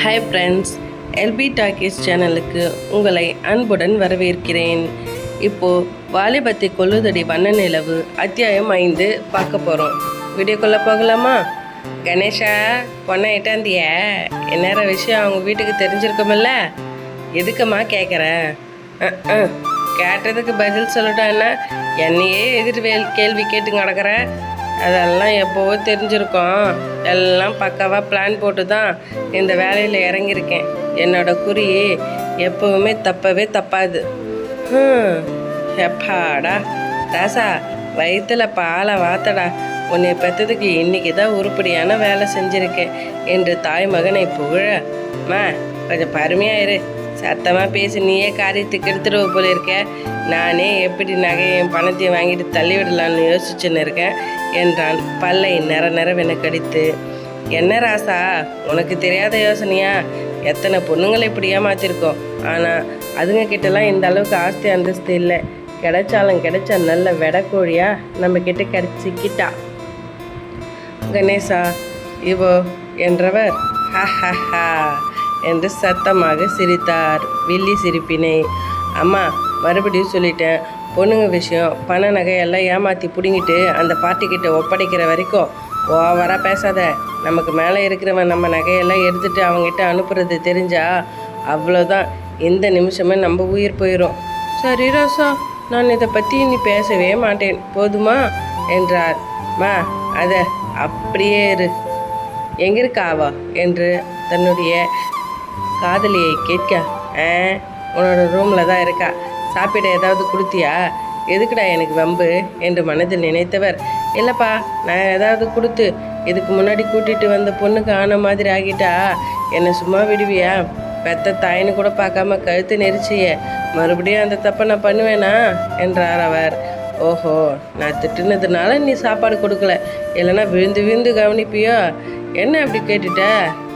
Hi friends LP talkies சேனலுக்கு உங்களை அன்புடன் வரவேற்கிறேன். இப்போது வாலிபத்தை கொள்ளுதடி வண்ண நிலவு அத்தியாயம் ஐந்து பார்க்க போகிறோம் வீடியோக்குள்ளே போகலாமா? கணேஷா பொண்ணை எட்டாந்திய? என்னற விஷயம் அவங்க வீட்டுக்கு தெரிஞ்சிருக்குமில்ல? எதுக்குமா கேட்குறேன் கேட்டதுக்கு பதில் சொல்லட்டான்னா என்னையே எதிர்வேல் கேள்வி கேட்டு கிடக்குற அதெல்லாம் எப்போவோ தெரிஞ்சிருக்கோம். எல்லாம் பக்காவாக பிளான் போட்டு தான் இந்த வேலையில் இறங்கியிருக்கேன். என்னோட குறி எப்பவுமே தப்பவே தப்பாது. எப்பாடா? ராசா வயிற்றுல பாலை வாத்தடா. உன்னை பெற்றதுக்கு இன்றைக்கி தான் உருப்படியான வேலை செஞ்சுருக்கேன். என்று தாய் மகனை புகழ மா கொஞ்சம் பருமையாயிரு சத்தமாக பேசி நீயே காரியத்துக்கு எடுத்துடுவ போல இருக்க நானே எப்படி நகையும் பணத்தையும் வாங்கிட்டு தள்ளிவிடலான்னு யோசிச்சுன்னு இருக்கேன் என்றான் பல்லை நிற நிறவென கடித்து. என்ன ராசா உனக்கு தெரியாத யோசனையா? எத்தனை பொண்ணுங்களை இப்படி ஏமாத்திருக்கோம் ஆனால் அதுங்க கிட்டலாம் இந்த அளவுக்கு ஆஸ்தி அந்தஸ்து இல்லை. கிடைச்சாலும் கிடைச்சா நல்ல வெடக்கோழியா நம்ம கிட்ட கிடைச்சிக்கிட்டா. கணேசா இவோ என்றவர். ஹா ஹா ஹா. என்று சத்தமாக சிரித்தார். வில்லி சிரிப்பினை. அம்மா மறுபடியும் சொல்லிட்டேன். பொண்ணுங்க விஷயம் பண நகையெல்லாம் ஏமாற்றி பிடுங்கிட்டு அந்த பார்ட்டிக்கிட்ட ஒப்படைக்கிற வரைக்கும் ஓவராக பேசாத. நமக்கு மேலே இருக்கிறவன் நம்ம நகையெல்லாம் எடுத்துகிட்டு அவங்ககிட்ட அனுப்புறது தெரிஞ்சா அவ்வளோதான் இந்த நிமிஷமே நம்ம உயிர் போயிடும் சரி ரோசா நான் இதை பற்றி நீ பேசவே மாட்டேன். போதுமா? என்றார். மா அதை அப்படியே இரு. எங்கே இருக்காவா? என்று தன்னுடைய காதலியை கேட்க ஆ உன்னோட ரூமில் தான் இருக்கா? சாப்பிட ஏதாவது கொடுத்தியா? எதுக்குடா எனக்கு வம்பு? என்று மனதில் நினைத்தவர் இல்லைப்பா நான் ஏதாவது கொடுத்து இதுக்கு முன்னாடி கூட்டிகிட்டு வந்த பொண்ணுக்கு ஆன மாதிரி ஆகிட்டா என்னை சும்மா விடுவியா? பெத்த தாயின்னு கூட பார்க்காம கழுத்து நெரிச்சியே மறுபடியும் அந்த தப்பை நான் பண்ணுவேனா? என்றார் அவர். ஓஹோ நான் திட்டுனதுனால நீ சாப்பாடு கொடுக்கல. இல்லைன்னா விழுந்து விழுந்து கவனிப்பியோ? என்ன அப்படி கேட்டுட்ட?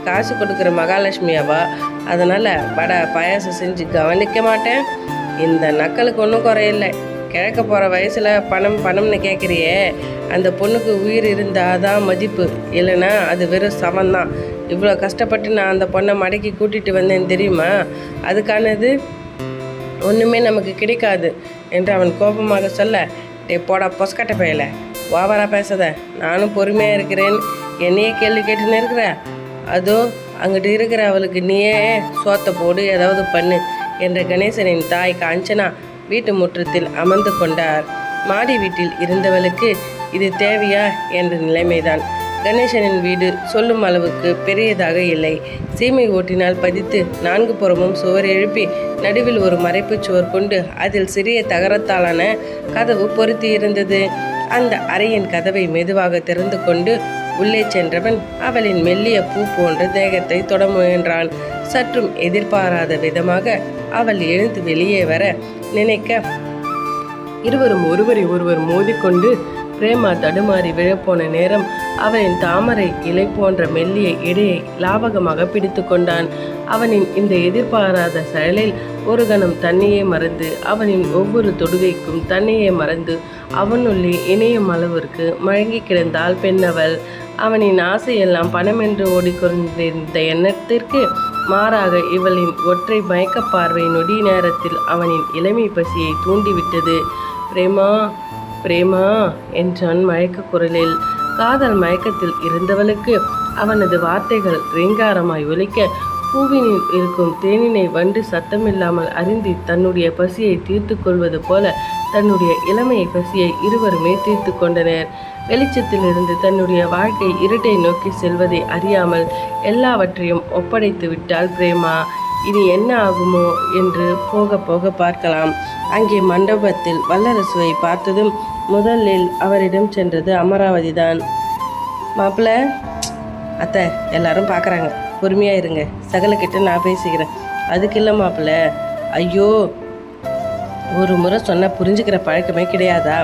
காசு கொடுக்குற மகாலட்சுமியாவா அதனால் வடை பாயாசம் செஞ்சு கவனிக்க மாட்டேன். இந்த நக்கலுக்கு ஒன்றும் குறையில்லை. கிழக்க போகிற வயசில் பணம் பணம்னு கேட்குறியே அந்த பொண்ணுக்கு உயிர் இருந்தால் தான் மதிப்பு. இல்லைன்னா அது வெறும் சமந்தான். இவ்வளோ கஷ்டப்பட்டு நான் அந்த பொண்ணை மடக்கி கூட்டிகிட்டு வந்தேன் தெரியுமா? அதுக்கானது ஒன்றுமே நமக்கு கிடைக்காது என்று அவன் கோபமாக சொல்ல டே போடா பொஸ்கட்டை பயல. ஓவரா பேசாத. நானும் பொறுமையாக இருக்கிறேன். என்னையே கேள்வி கேட்டுன்னு இருக்கிற. அதோ அங்கிட்டு இருக்கிற அவளுக்கு நீயே சோத்தை போடு ஏதாவது பண்ணு என்ற கணேசனின் தாய் காஞ்சனா வீட்டு முற்றத்தில் அமர்ந்து கொண்டார். மாடி வீட்டில் இருந்தவளுக்கு இது தேவையா என்ற நிலைமைதான். கணேசனின் வீடு சொல்லும் அளவுக்கு பெரியதாக இல்லை. சீமை ஓட்டினால் பதித்து நான்கு புறமும் சுவர் எழுப்பி நடுவில் ஒரு மறைப்புச் சுவர் கொண்டு அதில் சிறிய தகரத்தாலான கதவு பொருத்தி இருந்தது அந்த அறையின் கதவை மெதுவாக திறந்து கொண்டு உள்ளே சென்றவன் அவளின் மெல்லிய பூ போன்ற தேகத்தை தொட முயன்றான். சற்றும் எதிர்பாராத விதமாக அவள் எழுந்து வெளியே வர நினைக்க இருவரும் ஒருவரை ஒருவர் மோதிக்கொண்டு பிரேமா தடுமாறி விழப்போன நேரம் அவனின் தாமரை இலை போன்ற மெல்லிய இடையை லாவகமாக பிடித்து கொண்டான். அவனின் இந்த எதிர்பாராத செயலில் ஒரு கணம் தன்னையே மறந்து அவனின் ஒவ்வொரு தொடுகைக்கும் தன்னையே மறந்து அவனுள்ளே இணையும் அளவிற்கு மழங்கி கிடந்தாள் பெண்ணவள். அவனின் ஆசையெல்லாம் பணமென்று ஓடிக்கொண்டிருந்த எண்ணத்திற்கு மாறாக இவளின் ஒற்றை மயக்கப் பார்வை நொடி நேரத்தில் அவனின் இளமை பசியை தூண்டிவிட்டது. பிரேமா பிரேமா என்றான் மயக்க குரலில் காதல் மயக்கத்தில் இருந்தவளுக்கு அவனது வார்த்தைகள் ரீங்காரமாய் ஒலிக்க பூவினில் இருக்கும் தேனினை வண்டு சத்தமில்லாமல் அறிந்து தன்னுடைய பசியை தீர்த்து கொள்வது போல தன்னுடைய இளமையை பசியை இருவருமே தீர்த்து கொண்டனர். வெளிச்சத்திலிருந்து தன்னுடைய வாழ்க்கை இருட்டை நோக்கி செல்வதை அறியாமல் எல்லாவற்றையும் ஒப்படைத்து விட்டாள் பிரேமா. இனி என்ன ஆகுமோ என்று போக போக பார்க்கலாம். அங்கே மண்டபத்தில் வல்லரசுவை பார்த்ததும் முதலில் அவரிடம் சென்றது அமராவதி தான் மாப்பிள்ள அத்தை எல்லாரும் பார்க்குறாங்க பொறுமையாக இருங்க. சகலக்கிட்ட நான் பேசிக்கிறேன். அதுக்கு இல்லை மாப்பிள்ள ஐயோ ஒரு முறை சொன்ன புரிஞ்சுக்கிற பழக்கமே கிடையாதா?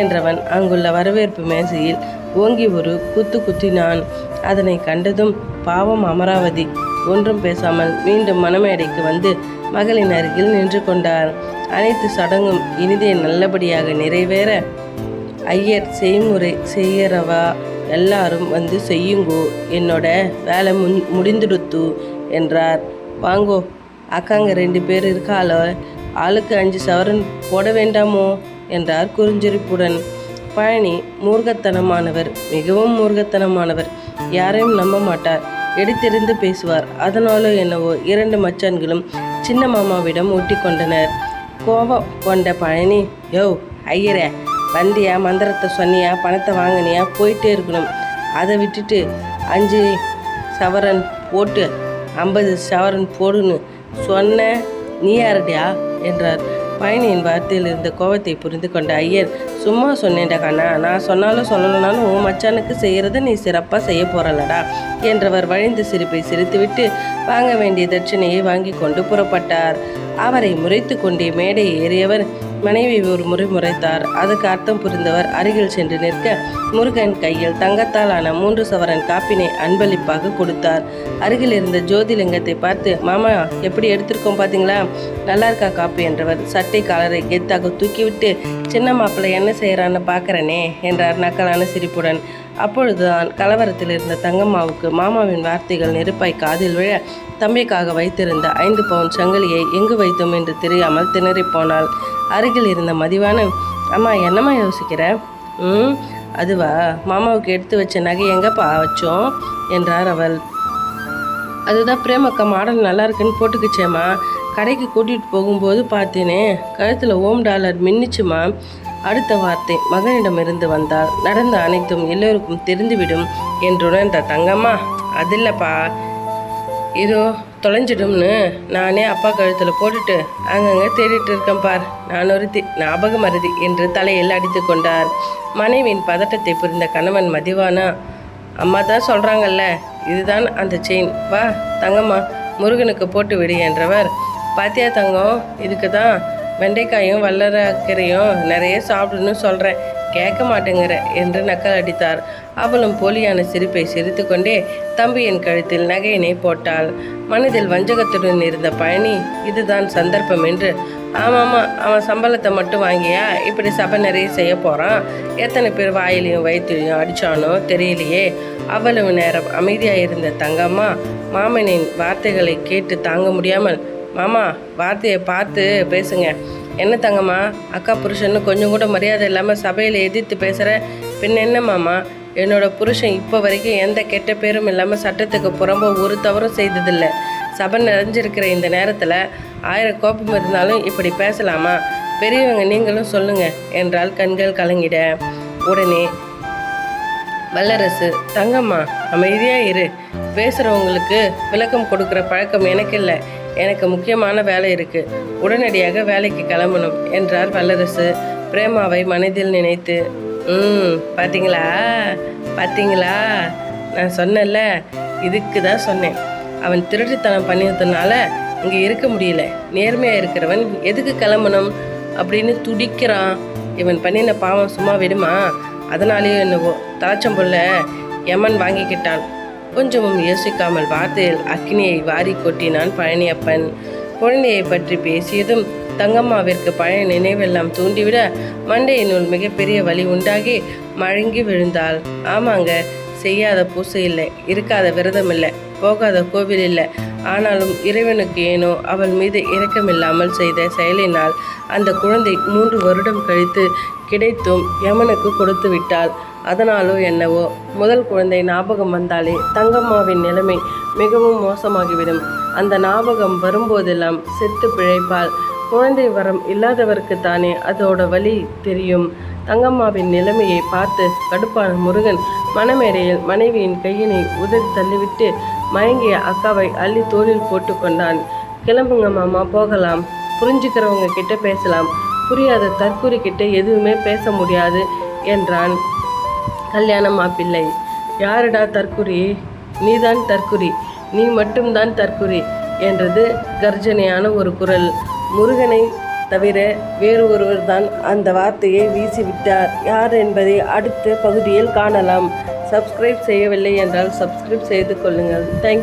என்றவன் அங்குள்ள வரவேற்பு மேசையில் ஓங்கி ஒரு குத்து குத்தினான். அதனை கண்டதும் பாவம் அமராவதி ஒன்றும் பேசாமல் மீண்டும் மணமேடைக்கு வந்து மகளின் அருகில் நின்று கொண்டார். அனைத்து சடங்கும் இனிதே நல்லபடியாக நிறைவேற ஐயர் செய்முறை செய்கிறவா எல்லாரும் வந்து செய்யுங்கோ. என்னோட வேலை முன் முடிந்துடுத்து என்றார். வாங்கோ அக்காங்க ரெண்டு பேர் இருக்காளோ? ஆளுக்கு அஞ்சு சவரன் போட வேண்டாமோ? என்றார் குறிஞ்சிரிப்புடன் பழனி மூர்கத்தனமானவர் மிகவும் மூர்கத்தனமானவர் யாரையும் நம்ப மாட்டார். எடுத்தெறிந்து பேசுவார். அதனாலோ என்னவோ இரண்டு மச்சான்களும் சின்ன மாமாவிடம் ஒட்டி கொண்டனர் கோபம் கொண்ட பழனி யோ ஐயரே வந்தியா மந்திரத்தை சொன்னியா பணத்தை வாங்கினியா போயிட்டே இருக்கணும். அதை விட்டுட்டு அஞ்சு சவரன் போட்டு ஐம்பது சவரன் போடுன்னு சொன்ன நீ யாருடையா என்றார். பயணியின் வார்த்தையில் இருந்த கோபத்தை புரிந்து கொண்ட ஐயர் சும்மா சொன்னேன்டா கண்ணா நான் சொன்னாலும் சொல்லலனாலும் உன் மச்சானுக்கு செய்கிறத நீ சிறப்பாக செய்ய போகிறலடா என்றவர் வழிந்த சிரிப்பை சிரித்துவிட்டு வாங்க வேண்டிய தட்சணையை வாங்கி கொண்டு புறப்பட்டார். அவரை முறைத்து கொண்டே மேடை ஏறியவர் மனைவி ஒரு முறை முறைத்தார். அதுக்கு அர்த்தம் புரிந்தவர் அருகில் சென்று நிற்க முருகன் கையில் தங்கத்தால் ஆன மூன்று சவரன் காப்பினை அன்பளிப்பாக கொடுத்தார். அருகில் இருந்த ஜோதிலிங்கத்தை பார்த்து மாமா எப்படி எடுத்திருக்கோம் பார்த்தீங்களா நல்லா இருக்கா காப்பி? என்றவர் சட்டை காலரை கெத்தாக தூக்கிவிட்டு சின்ன மாப்பிள்ளை என்ன செய்கிறான்னு பார்க்குறனே என்றார் நக்கலான சிரிப்புடன். அப்பொழுதுதான் கலவரத்தில் இருந்த தங்கம்மாவுக்கு மாமாவின் வார்த்தைகள் நெருப்பாய் காதில் விழ தம்பிக்காக வைத்திருந்த ஐந்து பவுன் சங்கிலியை எங்கு வைத்தோம் என்று தெரியாமல் திணறி போனால் அருகில் இருந்த மதிவான அம்மா என்னம்மா யோசிக்கிற? ம் அதுவா மாமாவுக்கு எடுத்து வச்ச நகை எங்கப்பா வச்சோம்? என்றார் அவள். அதுதான் பிரேமக்கா மாடல் நல்லா இருக்குன்னு போட்டுக்குச்சேம்மா. கடைக்கு கூட்டிகிட்டு போகும்போது பார்த்தேனே கழுத்தில் ஓம் டாலர் மின்னுச்சுமா அடுத்த வார்த்தை மகனிடமிருந்து வந்தால் நடந்த அனைத்தும் எல்லோருக்கும் தெரிந்துவிடும் என்றுணர்ந்த தங்கம்மா அது இல்லைப்பா இதோ தொலைஞ்சிடும்னு நானே அப்பா கழுத்தில் போட்டுட்டு அங்கங்கே தேடிட்டு இருக்கேன் பார். நான் ஒருத்தி ஞாபகம் மருதி என்று தலையில் அடித்து கொண்டார். மனைவியின் பதட்டத்தை புரிந்த கணவன் மதிவானா அம்மா தான் சொல்கிறாங்கல்ல இதுதான் அந்த செயின். வா தங்கம்மா முருகனுக்கு போட்டு விடு என்றவர். பாத்தியா தங்கம் இதுக்கு தான் வெண்டைக்காயும் வல்லரக்கீரையும் நிறைய சாப்பிடுன்னு சொல்கிறேன் கேட்க மாட்டேங்கிற என்று நக்கல் அடித்தார். அவளும் போலியான சிரிப்பை சிரித்துக்கொண்டே தம்பியின் கழுத்தில் நகையினை போட்டாள். மனதில் வஞ்சகத்துடன் இருந்த பழனி இதுதான் சந்தர்ப்பம் என்று ஆமாம்மா அவன் சம்பளத்தை மட்டும் வாங்கியா? இப்படி சபை நிறைய செய்ய போகிறான் எத்தனை பேர் வாயிலையும் வயிற்றுலையும் அடித்தானோ தெரியலையே. அவ்வளவு நேரம் அமைதியாக இருந்த தங்கம்மா மாமனின் வார்த்தைகளை கேட்டு தாங்க முடியாமல் மாமா வார்த்தையை பார்த்து பேசுங்க. என்ன தங்கம்மா அக்கா புருஷன்னு கொஞ்சம் கூட மரியாதை இல்லாமல் சபையில் எதிர்த்து பேசுகிற பின் என்ன மாமா? என்னோட புருஷன் இப்போ வரைக்கும் எந்த கெட்ட பேரும் இல்லாமல் சட்டத்துக்கு புறம்ப ஒரு தவறும் செய்ததில்லை. சபை நிறைஞ்சிருக்கிற இந்த நேரத்தில் ஆயிரம் கோப்பம் இருந்தாலும் இப்படி பேசலாமா? பெரியவங்க நீங்களும் சொல்லுங்க என்றால் கண்கள் கலங்கிட. உடனே வல்லரசு தங்கம்மா அமைதியாக இரு. பேசுகிறவங்களுக்கு விளக்கம் கொடுக்குற பழக்கம் எனக்கு இல்லை எனக்கு முக்கியமான வேலை இருக்கு. உடனடியாக வேலைக்கு கிளம்பணும் என்றார் வல்லரசு. பிரேமாவை மனதில் நினைத்து ம் பார்த்தீங்களா பார்த்தீங்களா நான் சொன்னேன்ல இதுக்கு தான் சொன்னேன். அவன் திருட்டுத்தனம் பண்ணியதுனால இங்கே இருக்க முடியல. நேர்மையாக இருக்கிறவன் எதுக்கு கிளம்பணும்? அப்படின்னு துடிக்கிறான். இவன் பண்ணின பாவம் சும்மா விடுமா? அதனாலேயோ என்னவோ. தலைச்சம்புள்ள யமன் வாங்கிக்கிட்டான். கொஞ்சமும் யோசிக்காமல் வார்த்தையில் அக்னியை வாரி கொட்டினான் பழனியப்பன். குழந்தையை பற்றி பேசியதும் தங்கம்மாவிற்கு பழைய நினைவெல்லாம் தூண்டிவிட மண்டையினுள் மிகப்பெரிய வலி உண்டாகி மழங்கி விழுந்தாள். ஆமாங்க செய்யாத பூசை இல்லை இருக்காத விரதம் இல்லை. போகாத கோவில் இல்லை. ஆனாலும் இறைவனுக்கு ஏனோ அவள் மீது இரக்கமில்லாமல் செய்த செயலினால் அந்த குழந்தை மூன்று வருடம் கழித்து கிடைத்தும் யமனுக்கு கொடுத்து விட்டாள். அதனாலோ என்னவோ முதல் குழந்தை ஞாபகம் வந்தாலே தங்கம்மாவின் நிலைமை மிகவும் மோசமாகிவிடும். அந்த ஞாபகம் வரும்போதெல்லாம் செத்து பிழைப்பாள். குழந்தை வரம் இல்லாதவருக்கு தானே அதோட வழி தெரியும். தங்கம்மாவின் நிலைமையை பார்த்து கடுப்பான முருகன் மனமேடையில் மனைவியின் கையினை உதறி தள்ளிவிட்டு மயங்கிய அக்காவை அள்ளி தோளில் போட்டு கொண்டான். கிளம்புங்க மாமா போகலாம். புரிஞ்சுக்கிறவங்க கிட்ட பேசலாம். புரியாத தற்கூரி கிட்ட எதுவுமே பேச முடியாது என்றான் கல்யாண மாப்பிள்ளை யாருடா தற்குறி நீதான் தற்குறி நீ மட்டும்தான் தற்குறி என்றது கர்ஜனையான ஒரு குரல். முருகனை தவிர வேறு ஒருவர் தான் அந்த வார்த்தையை வீசிவிட்டார். யார் என்பதை அடுத்த பகுதியில் காணலாம். சப்ஸ்கிரைப் செய்யவில்லை என்றால் சப்ஸ்கிரைப் செய்து கொள்ளுங்கள். தேங்க்